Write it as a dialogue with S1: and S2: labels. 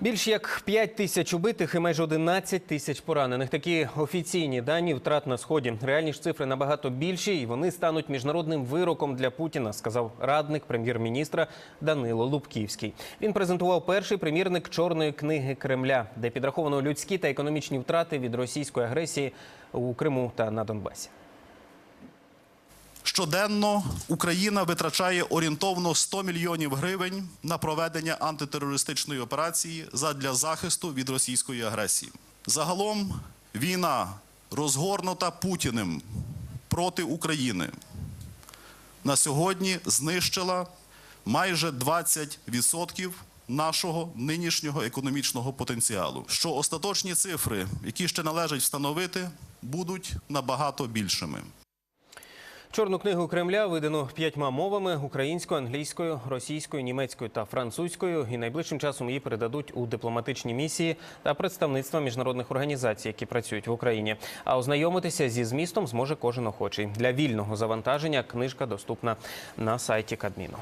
S1: Більш як 5 тисяч убитих і майже 11 тисяч поранених. Такі офіційні дані втрат на сході. Реальні ж цифри набагато більші, і вони стануть міжнародним вироком для Путіна, сказав радник прем'єр-міністра Данило Лубківський. Він презентував перший примірник чорної книги Кремля, де підраховано людські та економічні втрати від російської агресії у Криму та на Донбасі.
S2: Щоденно Україна витрачає орієнтовно 100 мільйонів гривень на проведення антитерористичної операції задля захисту від російської агресії. Загалом війна розгорнута Путіним проти України на сьогодні знищила майже 20% нашого нинішнього економічного потенціалу. Що остаточні цифри, які ще належить встановити, будуть набагато більшими.
S1: Чорну книгу Кремля видано п'ятьма мовами: українською, англійською, російською, німецькою та французькою. І найближчим часом її передадуть у дипломатичні місії та представництва міжнародних організацій, які працюють в Україні. А ознайомитися зі змістом зможе кожен охочий. Для вільного завантаження книжка доступна на сайті Кабміну.